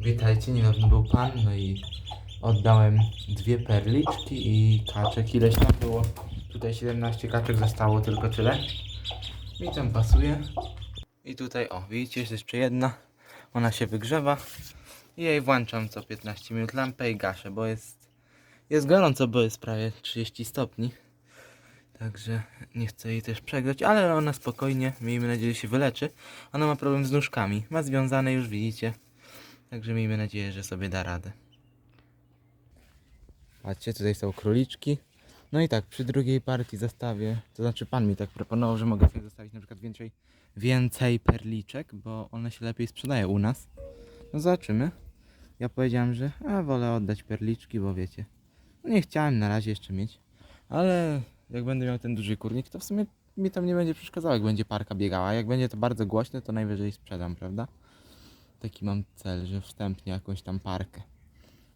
Witajcie, niedawno był pan, no i oddałem dwie perliczki i kaczek. Ileś tam było? Tutaj 17 kaczek zostało, tylko tyle. Mi tam pasuje. I tutaj, o, widzicie, jest jeszcze jedna. Ona się wygrzewa. I jej włączam co 15 minut lampę i gaszę, bo jest, jest gorąco, bo jest prawie 30 stopni. Także nie chcę jej też przegrać, ale ona spokojnie, miejmy nadzieję, się wyleczy. Ona ma problem z nóżkami. Ma związane już, widzicie. Także miejmy nadzieję, że sobie da radę. Patrzcie, tutaj są króliczki. No i tak, przy drugiej partii zostawię, to znaczy pan mi tak proponował, że mogę sobie zostawić na przykład więcej, więcej perliczek, bo one się lepiej sprzedają u nas. No zobaczymy. Ja powiedziałem, że a, wolę oddać perliczki, bo wiecie, no nie chciałem na razie jeszcze mieć, ale jak będę miał ten duży kurnik, to w sumie mi tam nie będzie przeszkadzało, jak będzie parka biegała. Jak będzie to bardzo głośne, to najwyżej sprzedam, prawda? Taki mam cel, że wstępnie jakąś tam parkę.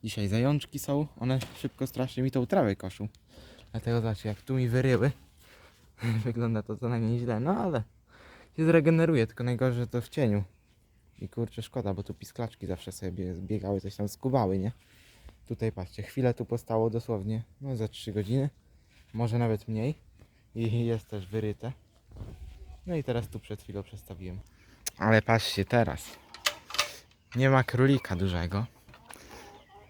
Dzisiaj zajączki są, one szybko strasznie mi tą trawę koszą. Dlatego zobaczcie, jak tu mi wyryły. Wygląda to co najmniej źle, no ale się zregeneruje, tylko najgorzej, że to w cieniu. I kurczę, szkoda, bo tu pisklaczki zawsze sobie bie- biegały, coś tam skubały, nie? Tutaj patrzcie, chwilę tu postało dosłownie, no za 3 godziny, może nawet mniej. I jest też wyryte. No i teraz tu przed chwilą przestawiłem. Ale patrzcie teraz. Nie ma królika dużego.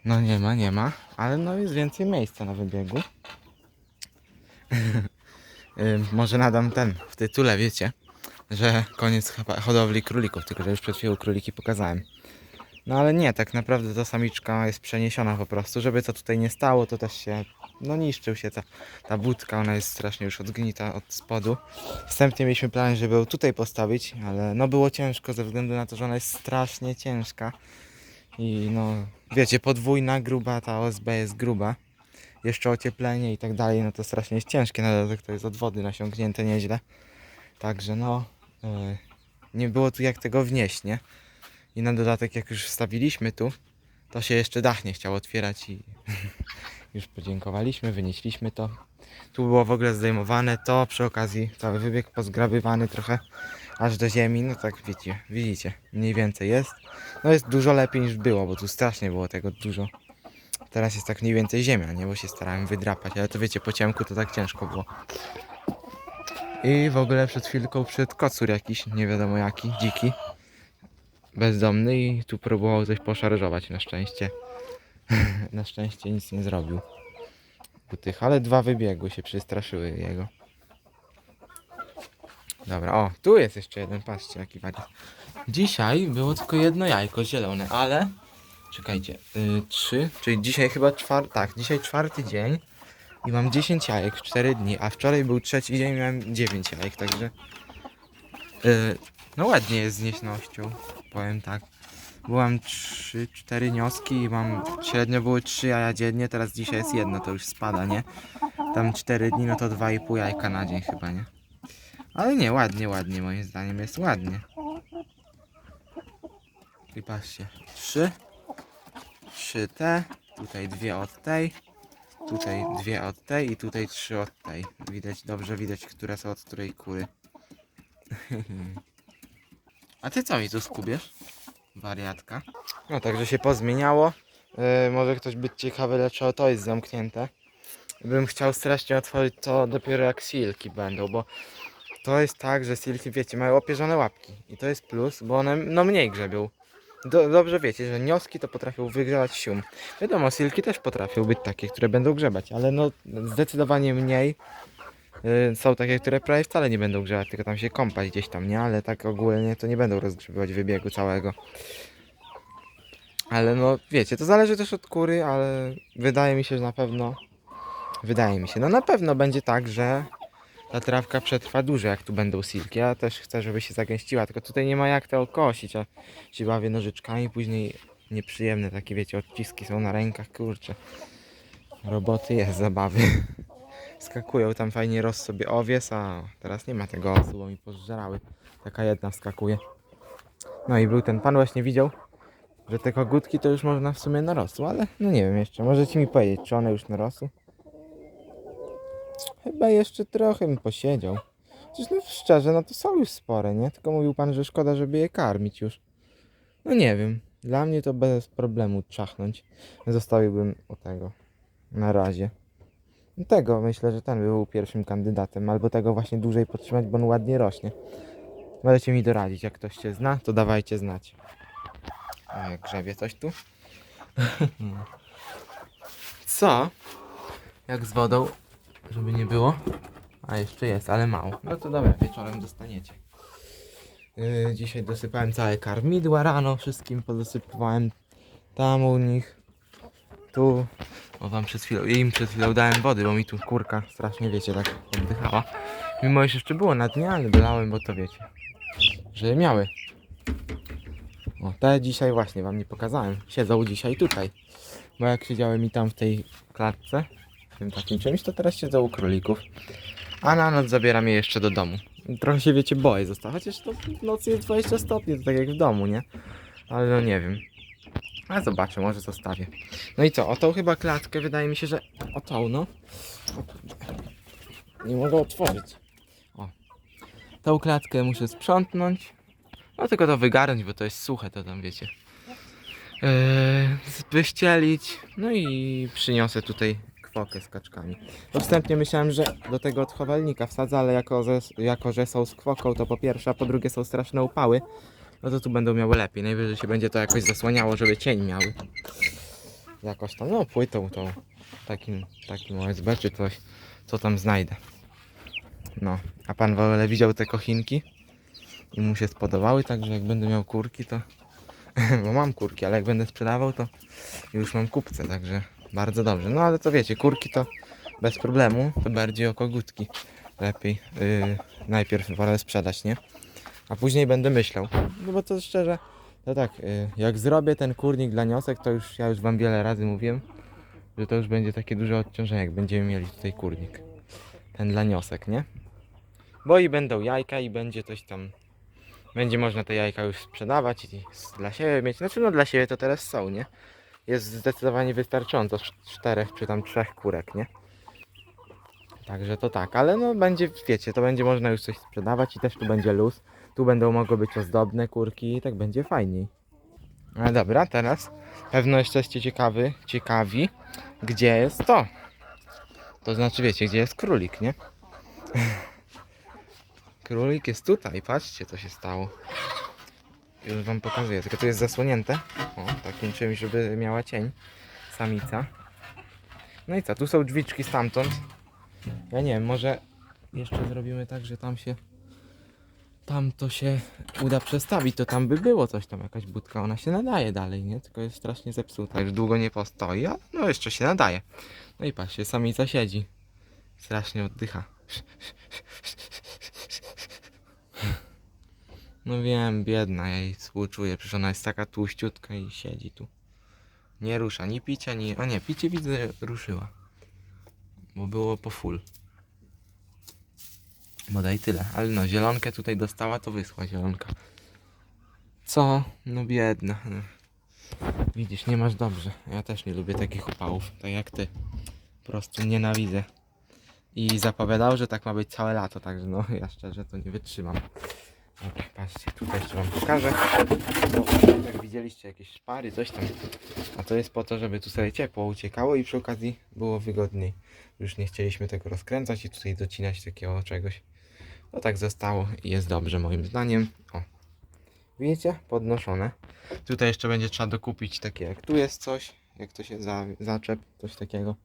No nie ma, nie ma, ale no jest więcej miejsca na wybiegu. Może nadam ten w tytule, wiecie, że koniec hodowli królików, tylko że już przed chwilą króliki pokazałem. No ale nie, tak naprawdę ta samiczka jest przeniesiona po prostu, żeby co tutaj nie stało, to też się, no niszczył się ta, ta budka, ona jest strasznie już odgnita od spodu. Wstępnie mieliśmy plan, żeby ją tutaj postawić, ale no było ciężko ze względu na to, że ona jest strasznie ciężka. I no, wiecie, podwójna, gruba, ta OSB jest gruba. Jeszcze ocieplenie i tak dalej, no to strasznie jest ciężkie, na dodatek to jest od wody nasiągnięte nieźle. Także no, yy, nie było tu jak tego wnieść, nie? I na dodatek jak już wstawiliśmy tu, to się jeszcze dach nie chciał otwierać i już podziękowaliśmy, wynieśliśmy to. Tu było w ogóle zdejmowane, to przy okazji cały wybieg pozgrabywany trochę aż do ziemi, no tak wiecie, widzicie, mniej więcej jest. No jest dużo lepiej niż było, bo tu strasznie było tego dużo. Teraz jest tak mniej więcej ziemia, nie? Bo się starałem wydrapać, ale to wiecie, po ciemku to tak ciężko było. I w ogóle przed chwilką przed kocur jakiś, nie wiadomo jaki, dziki. Bezdomny i tu próbował coś poszarżować na szczęście. na szczęście nic nie zrobił. Tych, ale dwa wybiegły się przestraszyły jego. Dobra, o, tu jest jeszcze jeden, patrzcie jaki wariat. Dzisiaj było tylko jedno jajko zielone, ale czekajcie, yy, trzy, czyli dzisiaj chyba czwarty, tak, dzisiaj czwarty dzień i mam 10 jajek w 4 dni, a wczoraj był trzeci dzień i miałem 9 jajek, także yy, no ładnie jest z nieśnością, powiem tak. Byłam 3-4 nioski i mam, średnio były 3 jaja dziennie, teraz dzisiaj jest jedno, to już spada, nie? Tam 4 dni, no to 2,5 jajka na dzień chyba, nie? Ale nie, ładnie, ładnie moim zdaniem jest ładnie. I patrzcie, trzy, trzy te, tutaj dwie od tej, tutaj dwie od tej i tutaj trzy od tej. Widać, dobrze widać, które są od której kury. A ty co mi tu skubiesz? Wariatka. No także się pozmieniało. Yy, może ktoś być ciekawy, dlaczego to jest zamknięte. Bym chciał strasznie otworzyć to dopiero jak silki będą, bo to jest tak, że silki, wiecie, mają opierzone łapki. I to jest plus, bo one no mniej grzebią. Do, dobrze wiecie, że nioski to potrafią wygrzebać sium. Wiadomo, silki też potrafią być takie, które będą grzebać, ale no zdecydowanie mniej. Yy, są takie, które prawie wcale nie będą grzebać, tylko tam się kąpać gdzieś tam, nie? Ale tak ogólnie to nie będą rozgrzebywać wybiegu całego. Ale no wiecie, to zależy też od kury, ale wydaje mi się, że na pewno. Wydaje mi się, no na pewno będzie tak, że ta trawka przetrwa dłużej, jak tu będą silki. Ja też chcę, żeby się zagęściła, tylko tutaj nie ma jak to kosić, a się bawię nożyczkami, później nieprzyjemne takie, wiecie, odciski są na rękach, kurczę. Roboty jest, zabawy. Skakują tam fajnie roz sobie owies, a teraz nie ma tego osu, bo mi pożerały. Taka jedna wskakuje. No i był ten pan, właśnie widział, że te kogutki to już można w sumie narosły, ale no nie wiem jeszcze, możecie mi powiedzieć, czy one już narosły? Chyba jeszcze trochę bym posiedział. Chociaż no szczerze, no to są już spore, nie? Tylko mówił pan, że szkoda, żeby je karmić już. No nie wiem. Dla mnie to bez problemu czachnąć. Zostawiłbym o tego. Na razie. Tego myślę, że ten by był pierwszym kandydatem, albo tego właśnie dłużej podtrzymać, bo on ładnie rośnie. Możecie mi doradzić, jak ktoś się zna, to dawajcie znać. Jak grzebie coś tu. Co? Jak z wodą, żeby nie było. A jeszcze jest, ale mało. No to dobra, wieczorem dostaniecie. Yy, dzisiaj dosypałem całe karmidła rano, wszystkim podosypywałem tam u nich. Tu. O wam przed chwilą, im przed chwilą dałem wody, bo mi tu kurka strasznie wiecie tak oddychała. Mimo że jeszcze było na dnie, ale dolałem, bo to wiecie. Że miały. O, te dzisiaj właśnie wam nie pokazałem. Siedzą dzisiaj tutaj. Bo jak siedziałem mi tam w tej klatce, w tym takim czymś, to teraz siedzą u królików. A na noc zabieram je jeszcze do domu. Trochę się wiecie boję zostawać, chociaż to w nocy jest 20 stopni, to tak jak w domu, nie? Ale no nie wiem. Ale zobaczę, może zostawię. No i co, o tą chyba klatkę wydaje mi się, że... O tą, no. Nie mogę otworzyć. O. Tą klatkę muszę sprzątnąć. No tylko to wygarnąć, bo to jest suche, to tam wiecie. Yy, wyścielić. No i przyniosę tutaj kwokę z kaczkami. Bo wstępnie myślałem, że do tego odchowalnika wsadzę, ale jako, że, jako że są z kwoką, to po pierwsze, a po drugie są straszne upały, no to tu będą miały lepiej. Najwyżej się będzie to jakoś zasłaniało, żeby cień miały. Jakoś tam, no płytą tą, takim, takim OSB czy coś, co tam znajdę. No, a pan w ogóle widział te kochinki? I mu się spodobały, także jak będę miał kurki, to... Bo mam kurki, ale jak będę sprzedawał, to już mam kupce, także bardzo dobrze. No ale to wiecie, kurki to bez problemu, to bardziej o kogutki. Lepiej yy, najpierw wolę sprzedać, nie? A później będę myślał. No bo to szczerze, to tak, yy, jak zrobię ten kurnik dla niosek, to już ja już wam wiele razy mówiłem, że to już będzie takie duże odciążenie, jak będziemy mieli tutaj kurnik. Ten dla niosek, nie? Bo i będą jajka i będzie coś tam. Będzie można te jajka już sprzedawać i dla siebie mieć. Znaczy no dla siebie to teraz są, nie? Jest zdecydowanie wystarczająco. cz- Czterech czy tam trzech kurek, nie? Także to tak, ale no będzie, wiecie, to będzie można już coś sprzedawać i też tu będzie luz. Tu będą mogły być ozdobne kurki i tak będzie fajniej. No dobra, teraz pewno jesteście ciekawy, ciekawi, gdzie jest to. To znaczy wiecie, gdzie jest królik, nie? Królik jest tutaj, patrzcie co się stało. Już wam pokazuję, tylko to jest zasłonięte. O, takim czymś, żeby miała cień. Samica. No i co, tu są drzwiczki stamtąd. Ja nie wiem, może jeszcze zrobimy tak, że tam się... Tam to się uda przestawić, to tam by było coś tam, jakaś budka, ona się nadaje dalej, nie? Tylko jest strasznie zepsuta, już długo nie postoi, ale no jeszcze się nadaje. No i patrzcie, samica siedzi. Strasznie oddycha. No wiem, biedna, ja jej współczuję, przecież ona jest taka tłuściutka i siedzi tu. Nie rusza, ni picia, ni... O nie, picie widzę ruszyła. Bo było po full. Bodaj tyle, ale no, zielonkę tutaj dostała, to wysła zielonka. Co? No biedna. No. Widzisz, nie masz dobrze. Ja też nie lubię takich upałów, tak jak ty. Po prostu nienawidzę. I zapowiadał, że tak ma być całe lato, także no ja szczerze to nie wytrzymam. Dobra, patrzcie, tutaj jeszcze wam pokażę. Jak widzieliście jakieś szpary, coś tam. A to jest po to, żeby tu sobie ciepło uciekało i przy okazji było wygodniej. Już nie chcieliśmy tego rozkręcać i tutaj docinać takiego czegoś. No tak zostało i jest dobrze moim zdaniem. O. Widzicie? Podnoszone. Tutaj jeszcze będzie trzeba dokupić takie jak tu jest coś, jak to się za, zaczep, coś takiego.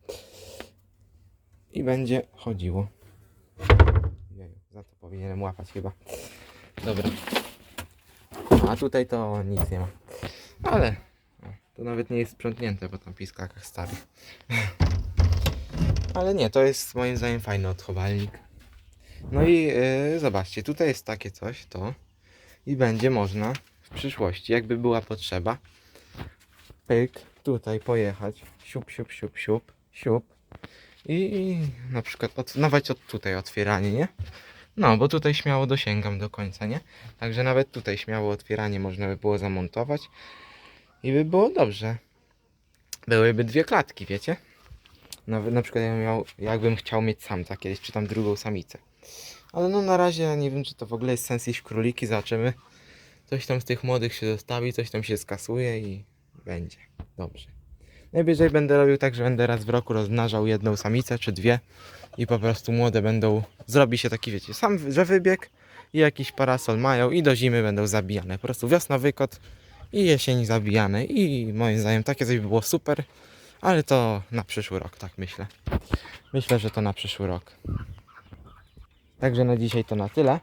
I będzie chodziło. Jeju, za to powinienem łapać chyba. Dobra. A tutaj to nic nie ma. Ale to nawet nie jest sprzątnięte po tam piskakach starych. Ale nie, to jest moim zdaniem fajny odchowalnik. No i yy, zobaczcie, tutaj jest takie coś, to i będzie można w przyszłości, jakby była potrzeba, pyk, tutaj pojechać, siup, siup, siup, siup, siup i, i na przykład od, nawet od tutaj otwieranie, nie? No, bo tutaj śmiało dosięgam do końca, nie? Także nawet tutaj śmiało otwieranie można by było zamontować i by było dobrze. Byłyby dwie klatki, wiecie? Nawet na przykład jakbym, miał, jakbym chciał mieć samca kiedyś, czy tam drugą samicę. Ale no na razie nie wiem, czy to w ogóle jest sens iść w króliki, zobaczymy. Coś tam z tych młodych się zostawi, coś tam się skasuje i będzie. Dobrze. Najwyżej będę robił tak, że będę raz w roku rozmnażał jedną samicę czy dwie i po prostu młode będą, zrobi się taki wiecie, sam, że wybieg i jakiś parasol mają i do zimy będą zabijane. Po prostu wiosna wykot i jesień zabijane i moim zdaniem takie coś by było super, ale to na przyszły rok, tak myślę. Myślę, że to na przyszły rok. Także na dzisiaj to na tyle.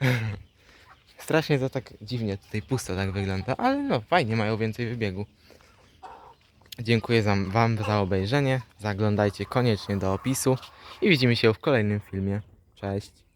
Strasznie to tak dziwnie tutaj pusto tak wygląda, ale no fajnie mają więcej wybiegu. Dziękuję za, Wam za obejrzenie. Zaglądajcie koniecznie do opisu i widzimy się w kolejnym filmie. Cześć.